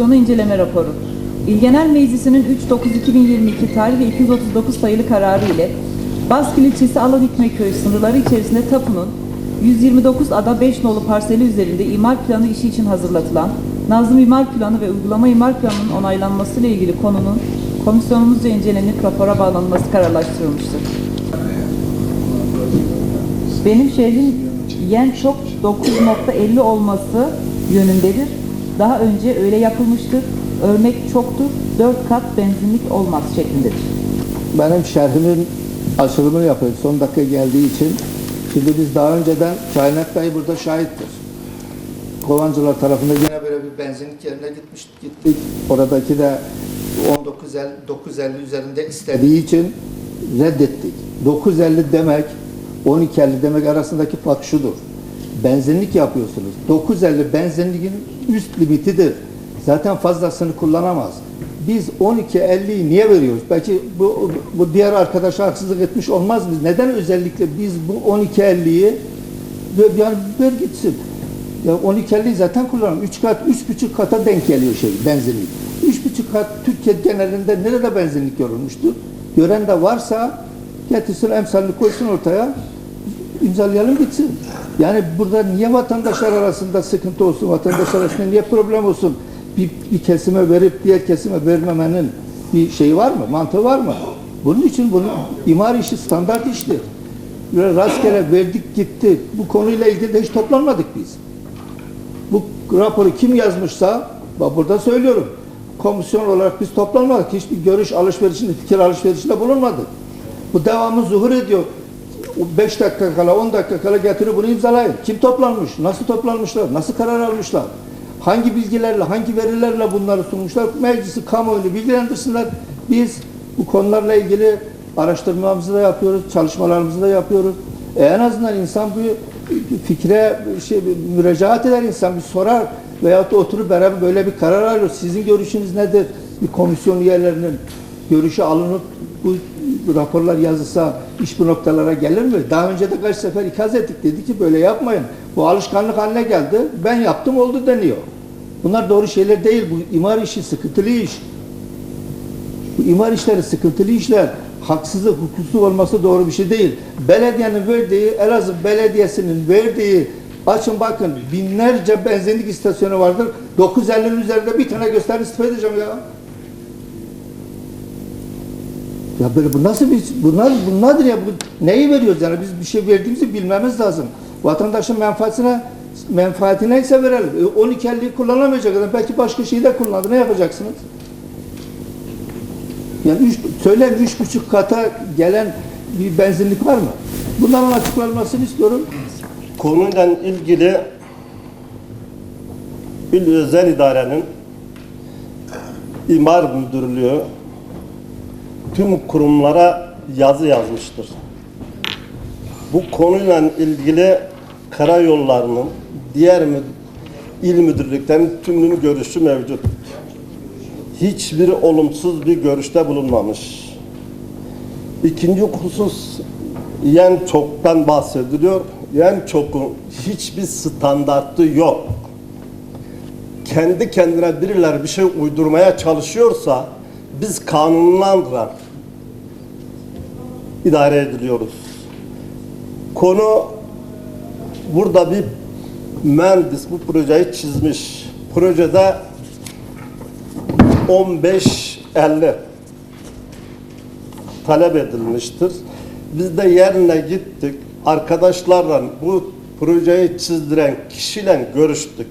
Komisyonu inceleme raporu. İl Genel Meclisi'nin 3.9.2022 tarih ve 239 sayılı kararı ile Baskül ilçesi Aladikme köyü sınırları içerisinde tapunun 129 ada 5 nolu parseli üzerinde imar planı işi için hazırlatılan Nazım İmar Planı ve Uygulama İmar Planı'nın onaylanması ile ilgili konunun komisyonumuzca incelenip rapora bağlanması kararlaştırılmıştır. Benim şehrim yen çok 9.50 olması yönündedir. Daha önce öyle yapılmıştır. Örnek çoktur. 4 kat benzinlik olmaz şeklindedir. Benim şerhimin açılımını yapıyorum son dakika geldiği için. Şimdi biz daha önceden Kainat Bey burada şahittir. Kovancılar tarafında yine böyle bir benzinlik yerine gitmiş, gittik. Oradaki de 1950, 950 üzerinde istediği için reddettik. 950 demek 1250 demek arasındaki fark şudur. Benzinlik yapıyorsunuz. 950 benzinliğin üst limitidir. Zaten fazlasını kullanamaz. Biz 12.50'yi niye veriyoruz? Belki bu, bu diğer arkadaşa haksızlık etmiş olmaz mı? Neden özellikle biz bu 12.50'yi yani ver gitsin. Ya 12.50'yi zaten kullanalım. 3 kat, 3,5 kata denk geliyor şey benzinlik. 3,5 kat Türkiye genelinde nerede benzinlik görülmüştür? Gören de varsa getirsin emsalini koysun ortaya imzalayalım bitsin. Yani burada niye vatandaşlar arasında sıkıntı olsun, vatandaşlar arasında niye problem olsun? Bir, bir kesime verip diğer kesime vermemenin bir şeyi var mı? Mantığı var mı? Bunun için bunu imar işi standart iştir. Böyle rastgele verdik gitti. Bu konuyla ilgili de hiç toplanmadık biz. Bu raporu kim yazmışsa, bak burada söylüyorum. Komisyon olarak biz toplanmadık. Hiçbir görüş alışverişinde, fikir alışverişinde bulunmadık. Bu devamlı zuhur ediyor. 5 dakika kala, 10 dakika kala getirir bunu imzalayın. Kim toplanmış? Nasıl toplanmışlar? Nasıl karar almışlar? Hangi bilgilerle, hangi verilerle bunları sunmuşlar? Meclisi, kamuoyunu bilgilendirsinler. Biz bu konularla ilgili araştırmamızı da yapıyoruz, çalışmalarımızı da yapıyoruz. E en azından insan bir fikre şey, müracaat eder insan, bir sorar veyahut da oturup beraber böyle bir karar alıyor. Sizin görüşünüz nedir? Bir komisyon üyelerinin görüşü alınıp bu raporlar yazılsa iş bu noktalara gelir mi? Daha önce de kaç sefer ikaz ettik. Dedi ki böyle yapmayın. Bu alışkanlık haline geldi. Ben yaptım oldu deniyor. Bunlar doğru şeyler değil. Bu imar işi sıkıntılı iş. Bu imar işleri sıkıntılı işler. Haksızlık, hukuksuz olması doğru bir şey değil. Belediyenin verdiği, Elazığ Belediyesi'nin verdiği Açın bakın binlerce benzinlik istasyonu vardır. 950'nin üzerinde bir tane gösterin istifa edeceğim ya. Ya böyle bu nasıl bir bunlar bunlardır ya bu neyi veriyoruz yani biz bir şey verdiğimizi bilmemiz lazım. Vatandaşın menfaatine menfaati neyse verelim. E, 12.50'yi kullanamayacak adam belki başka şeyi de kullandı. Ne yapacaksınız? Yani üç, söyleyin üç buçuk kata gelen bir benzinlik var mı? Bunların açıklanmasını istiyorum. konuyla ilgili İl Özel İdare'nin İmar Müdürlüğü tüm kurumlara yazı yazmıştır. Bu konuyla ilgili karayollarının diğer mü, il müdürlüklerinin tümünün görüşü mevcut. Hiçbir olumsuz bir görüşte bulunmamış. İkinci husus yen çoktan bahsediliyor. Yen çokun hiçbir standartı yok. Kendi kendine birileri bir şey uydurmaya çalışıyorsa biz kanunlarla idare ediliyoruz. Konu burada bir mühendis bu projeyi çizmiş. Projede 15-50 talep edilmiştir. Biz de yerine gittik. Arkadaşlarla bu projeyi çizdiren kişiyle görüştük.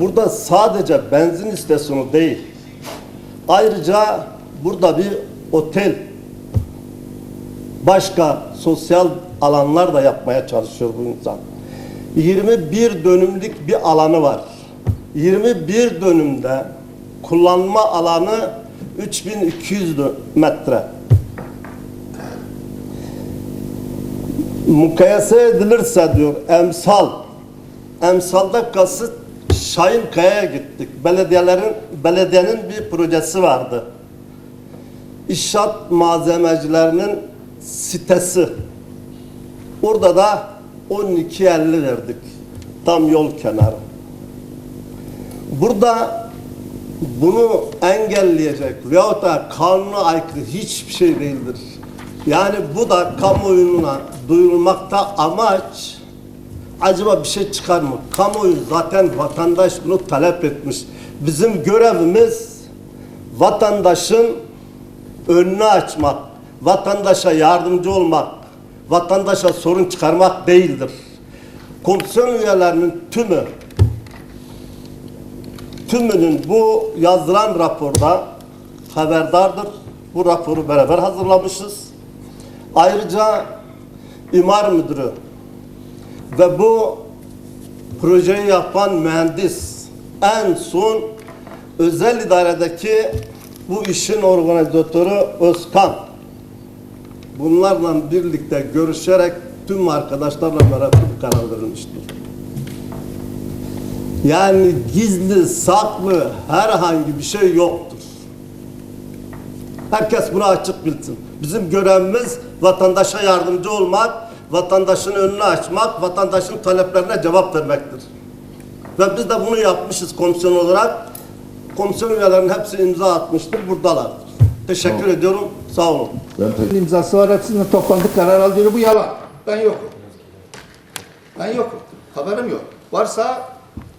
Burada sadece benzin istasyonu değil. Ayrıca burada bir otel başka sosyal alanlar da yapmaya çalışıyor bu insan. 21 dönümlük bir alanı var. 21 dönümde kullanma alanı 3200 metre. Mukayese edilirse diyor emsal. Emsalda kasıt Şahinkaya'ya gittik. Belediyelerin belediyenin bir projesi vardı. İnşaat malzemecilerinin sitesi. Orada da 12.50 verdik. Tam yol kenarı. Burada bunu engelleyecek veyahut da kanuna aykırı hiçbir şey değildir. Yani bu da kamuoyuna duyurulmakta amaç acaba bir şey çıkar mı? Kamuoyu zaten vatandaş bunu talep etmiş. Bizim görevimiz vatandaşın önünü açmak, vatandaşa yardımcı olmak, vatandaşa sorun çıkarmak değildir. Komisyon üyelerinin tümü tümünün bu yazılan raporda haberdardır. Bu raporu beraber hazırlamışız. Ayrıca imar müdürü ve bu projeyi yapan mühendis en son özel idaredeki bu işin organizatörü Özkan bunlarla birlikte görüşerek tüm arkadaşlarla beraber karar verilmiştir. Yani gizli, saklı herhangi bir şey yoktur. Herkes bunu açık bilsin. Bizim görevimiz vatandaşa yardımcı olmak, vatandaşın önünü açmak, vatandaşın taleplerine cevap vermektir. Ve biz de bunu yapmışız komisyon olarak. Komisyon üyelerinin hepsi imza atmıştır, buradalar. Teşekkür ediyorum, sağ olun. Ben İmzası var hepsinin toplandık karar alıyor. Bu yalan. Ben yokum. Ben yokum. Haberim yok. Varsa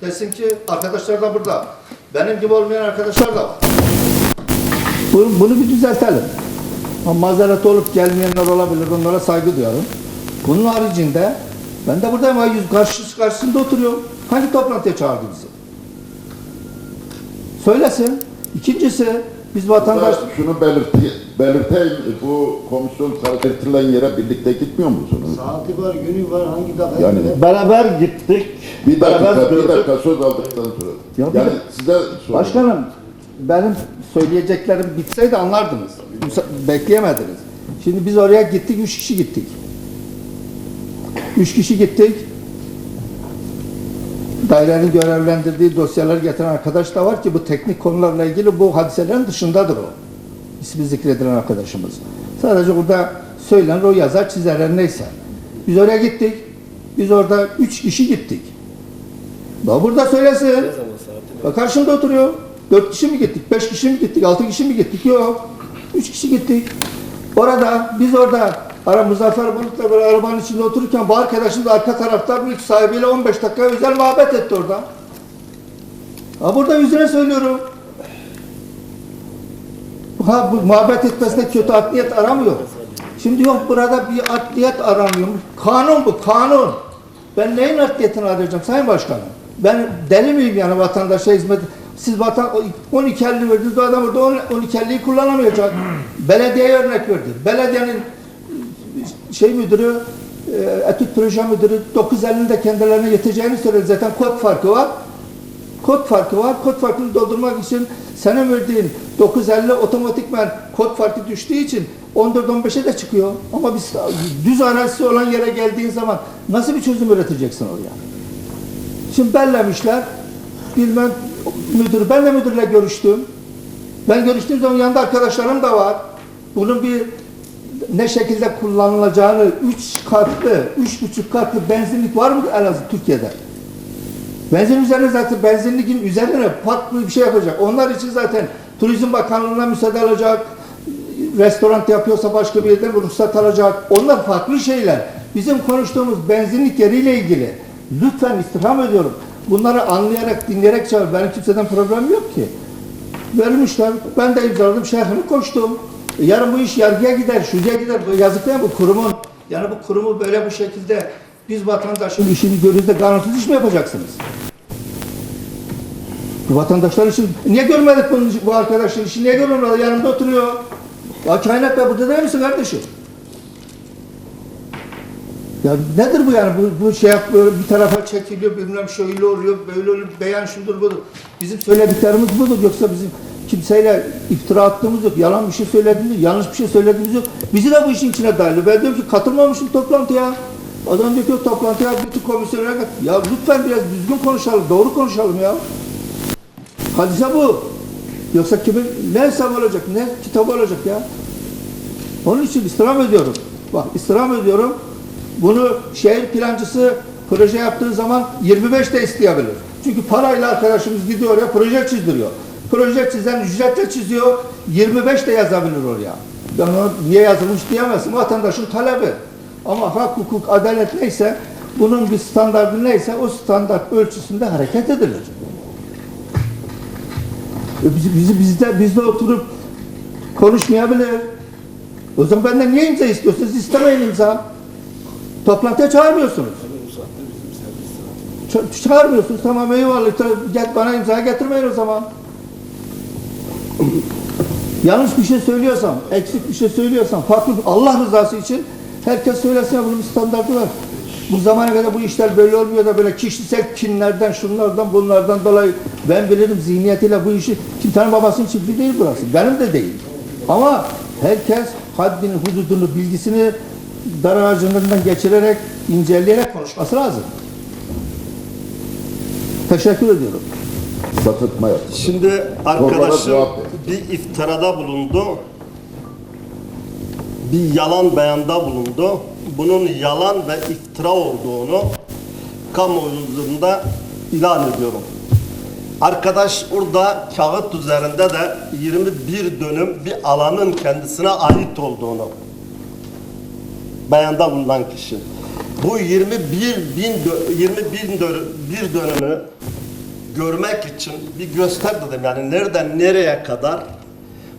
desin ki arkadaşlar da burada. Benim gibi olmayan arkadaşlar da var. Bunu, bunu bir düzeltelim. Ama mazeret olup gelmeyenler olabilir. Onlara saygı duyarım. Bunun haricinde ben de buradayım. Ay yüz karşı, karşısında oturuyorum. Hangi toplantıya çağırdı bizi? Söylesin. İkincisi biz vatandaş... Burada şunu belirti, belirteyim. Bu komisyon belirtilen yere birlikte gitmiyor musunuz? Saati var, günü var, hangi dakika? Yani Beraber gittik. bir beraber dakika, bir gördük. dakika söz aldıktan sonra. Ya bir yani dakika. size soruyorum. Başkanım, benim söyleyeceklerim bitseydi anlardınız. Bekleyemediniz. Şimdi biz oraya gittik, üç kişi gittik. Üç kişi gittik. Dairenin görevlendirdiği dosyaları getiren arkadaş da var ki bu teknik konularla ilgili bu hadiselerin dışındadır o. İsmi zikredilen arkadaşımız. Sadece burada söylenir o yazar çizerler neyse. Biz oraya gittik. Biz orada üç kişi gittik. Daha burada söylesin. Bak karşımda oturuyor. Dört kişi mi gittik? Beş kişi mi gittik? Altı kişi mi gittik? Yok. Üç kişi gittik. Orada biz orada ara Muzaffer Bulut'la böyle arabanın içinde otururken bu arkadaşım da arka tarafta mülk sahibiyle 15 dakika özel muhabbet etti orada. Ha burada yüzüne söylüyorum. Ha bu muhabbet etmesine kötü art niyet aramıyor. Şimdi yok burada bir art niyet aramıyor. Kanun bu kanun. Ben neyin art niyetini arayacağım Sayın Başkanım? Ben deli miyim yani vatandaşa hizmet? Siz vatan 12.50 verdiniz bu adam burada 12.50'yi kullanamayacak. Belediyeye örnek verdi. Belediyenin şey müdürü, e, etüt proje müdürü 9.50'nin de kendilerine yeteceğini söyledi. Zaten kod farkı var. Kod farkı var. Kod farkını doldurmak için senin verdiğin 950 otomatikman kod farkı düştüğü için 14-15'e de çıkıyor. Ama biz düz arazisi olan yere geldiğin zaman nasıl bir çözüm üreteceksin oraya? Şimdi bellemişler. Bilmem müdür, ben de müdürle görüştüm. Ben görüştüğüm zaman yanında arkadaşlarım da var. Bunun bir ne şekilde kullanılacağını üç katlı, üç buçuk katlı benzinlik var mı Elazığ Türkiye'de? Benzin üzerine zaten benzinliğin üzerine farklı bir şey yapacak. Onlar için zaten Turizm Bakanlığı'na müsaade alacak. Restoran yapıyorsa başka bir yerden ruhsat alacak. Onlar farklı şeyler. Bizim konuştuğumuz benzinlik yeriyle ilgili. Lütfen istirham ediyorum. Bunları anlayarak, dinleyerek çağır. Benim kimseden problem yok ki. Vermişler. Ben de imzaladım. Şerhini koştum. Yarın bu iş yargıya gider, şuraya gider. Yazık değil mi bu kurumun? Yani bu kurumu böyle bu şekilde biz vatandaşın işini görürüz de garantiz iş mi yapacaksınız? Bu vatandaşlar için niye görmedik bunu, bu arkadaşın işini niye görmedik? Yanımda oturuyor. Ya kainat be burada değil misin kardeşim? Ya nedir bu yani? Bu, bu şey yap, böyle bir tarafa çekiliyor, bilmem şöyle oluyor, böyle oluyor, beyan şudur budur. Bizim söylediklerimiz budur. Yoksa bizim kimseyle iftira attığımız yok. Yalan bir şey söylediğimiz yok, yanlış bir şey söylediğimiz yok. Bizi de bu işin içine dahil. Ben diyorum ki katılmamışım toplantıya. Adam diyor ki "Yok, toplantıya bütün komisyonlara kat. Ya lütfen biraz düzgün konuşalım, doğru konuşalım ya. Hadise bu. Yoksa kimin ne hesap olacak, ne kitap olacak ya? Onun için istirham ediyorum. Bak istirham ediyorum. Bunu şehir plancısı proje yaptığı zaman 25 de isteyebilir. Çünkü parayla arkadaşımız gidiyor oraya proje çizdiriyor. Proje çizen ücretle çiziyor. 25 de yazabilir oraya. Ben ona niye yazılmış diyemezsin. Vatandaşın talebi. Ama hak, hukuk, adalet neyse bunun bir standartı neyse o standart ölçüsünde hareket edilir. E Bizi, bizi bizde bizde oturup konuşmayabilir. O zaman benden niye imza istiyorsunuz? İstemeyin imza. Toplantıya çağırmıyorsunuz. Ça- çağırmıyorsunuz. Tamam eyvallah. Gel bana imza getirmeyin o zaman. Yanlış bir şey söylüyorsam, eksik bir şey söylüyorsam, farklı Allah rızası için herkes söylesin ya bunun standartı var. Bu zamana kadar bu işler böyle olmuyor da böyle kişisel kinlerden, şunlardan, bunlardan dolayı ben bilirim zihniyetiyle bu işi kimsenin babasının çiftliği değil burası. Benim de değil. Ama herkes haddini, hududunu, bilgisini dar ağacından geçirerek, inceleyerek konuşması lazım. Teşekkür ediyorum. Sapıtma yaptı. Şimdi arkadaşım. Bir iftirada bulundu. Bir yalan beyanda bulundu. Bunun yalan ve iftira olduğunu kamuoyunda ilan ediyorum. Arkadaş orada kağıt üzerinde de 21 dönüm bir alanın kendisine ait olduğunu beyanda bulunan kişi. Bu 21 bin dö- 20 bin dö- bir dönümü görmek için bir göster dedim yani nereden nereye kadar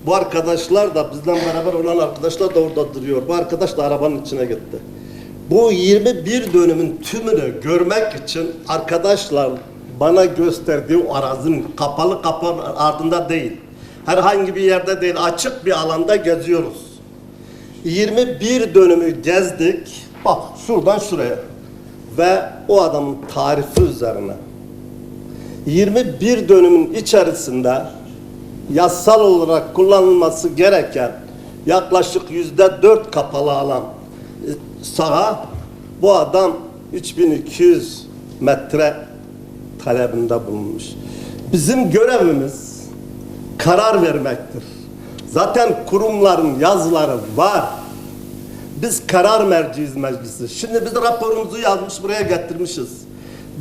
bu arkadaşlar da bizden beraber olan arkadaşlar da orada duruyor. Bu arkadaş da arabanın içine gitti. Bu 21 dönümün tümünü görmek için arkadaşlar bana gösterdiği arazinin kapalı kapı ardında değil. Herhangi bir yerde değil, açık bir alanda geziyoruz. 21 dönümü gezdik. Bak şuradan şuraya. Ve o adamın tarifi üzerine 21 dönümün içerisinde yasal olarak kullanılması gereken yaklaşık yüzde dört kapalı alan e, saha bu adam 3200 metre talebinde bulunmuş. Bizim görevimiz karar vermektir. Zaten kurumların yazıları var. Biz karar merciyiz meclisi. Şimdi biz raporumuzu yazmış buraya getirmişiz.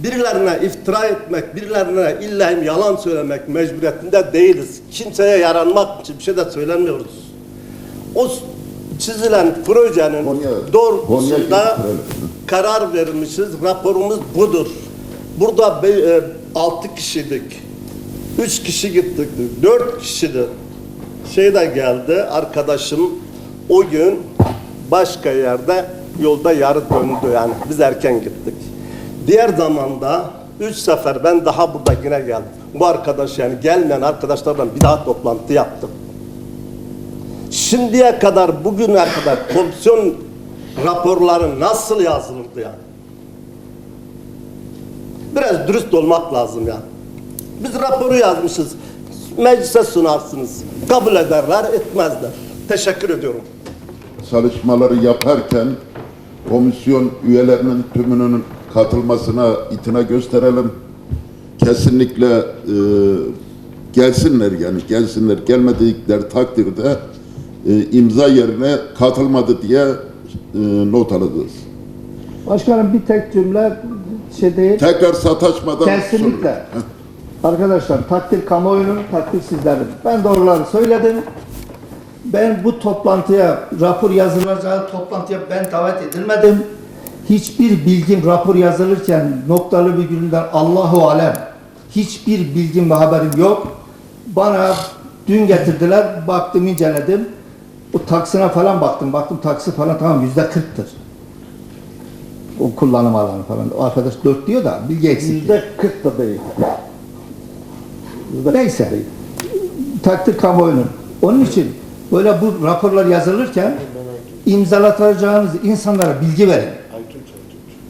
Birilerine iftira etmek, birilerine illahim yalan söylemek mecburiyetinde değiliz. Kimseye yaranmak için bir şey de söylemiyoruz. O çizilen projenin Konya- doğrultusunda Konya- karar vermişiz. Raporumuz budur. Burada 6 kişiydik. 3 kişi gittik. 4 kişiydi. Şey de geldi arkadaşım o gün başka yerde yolda yarı döndü yani biz erken gittik. Diğer zamanda üç sefer ben daha burada yine geldim. Bu arkadaş yani gelmeyen arkadaşlarla bir daha toplantı yaptım. Şimdiye kadar bugüne kadar komisyon raporları nasıl yazılırdı yani? Biraz dürüst olmak lazım yani. Biz raporu yazmışız. Meclise sunarsınız. Kabul ederler, etmezler. Teşekkür ediyorum. Çalışmaları yaparken komisyon üyelerinin tümünün katılmasına itina gösterelim. Kesinlikle e, gelsinler yani gelsinler gelmedikleri takdirde e, imza yerine katılmadı diye e, not alacağız. Başkanım bir tek cümle şey değil. Tekrar sataşmadan Kesinlikle. Arkadaşlar takdir kamuoyunun, takdir sizlerin. Ben doğruları söyledim. Ben bu toplantıya, rapor yazılacağı toplantıya ben davet edilmedim. Hiçbir bilgim rapor yazılırken noktalı virgülünden Allahu alem hiçbir bilgim ve haberim yok. Bana dün getirdiler, baktım inceledim. O taksına falan baktım. Baktım taksi falan tamam yüzde kırktır. O kullanım alanı falan. O arkadaş dört diyor da bilgi eksik. Yüzde kırk da değil. Neyse. Takdir kamuoyunun. Onun için böyle bu raporlar yazılırken imzalatacağınız insanlara bilgi verin.